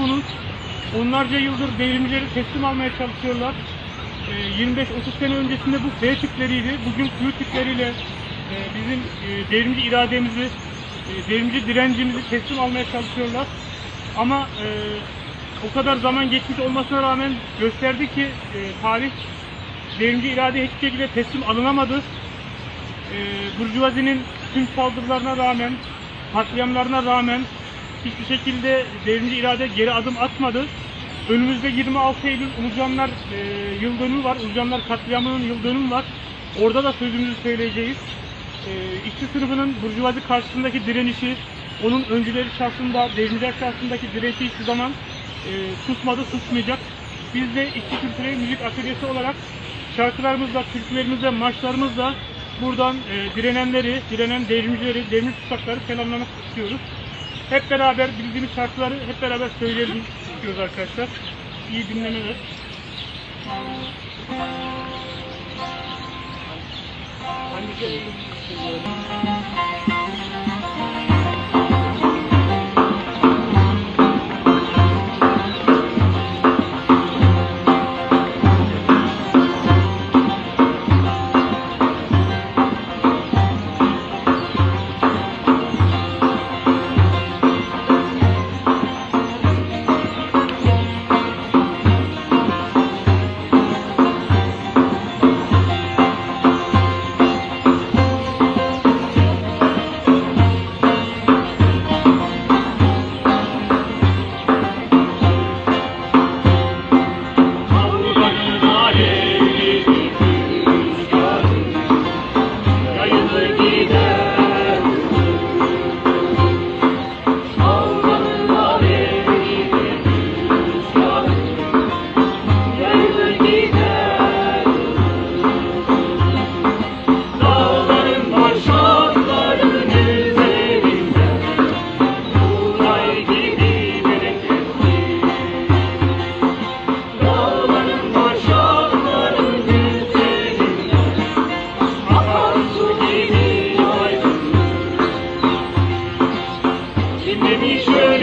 konut. Onlarca yıldır devrimcileri teslim almaya çalışıyorlar. Ee, 25-30 sene öncesinde bu F tipleriydi. Bugün Q tipleriyle e, bizim e, devrimci irademizi, e, devrimci direncimizi teslim almaya çalışıyorlar. Ama o kadar zaman geçmiş olmasına rağmen gösterdi ki tarih devrimci irade hiçbir şekilde teslim alınamadı. Burjuvazi'nin tüm saldırılarına rağmen, katliamlarına rağmen hiçbir şekilde devrimci irade geri adım atmadı. Önümüzde 26 Eylül Ulucanlar e, yıl dönümü var. Ulucanlar katliamının yıl dönümü var. Orada da sözümüzü söyleyeceğiz. E, işçi sınıfının Burjuvazi karşısındaki direnişi, onun öncüleri şahsında, devrimciler şahsındaki direnişi hiçbir zaman e, susmadı, susmayacak. Biz de İşçi Kültürel Müzik Atölyesi olarak şarkılarımızla, türkülerimizle, marşlarımızla buradan e, direnenleri, direnen devrimcileri, devrimci tutsakları selamlamak istiyoruz. Hep beraber bildiğimiz şarkıları hep beraber söyleyelim istiyoruz arkadaşlar. İyi dinlemeler. Hangisi? y que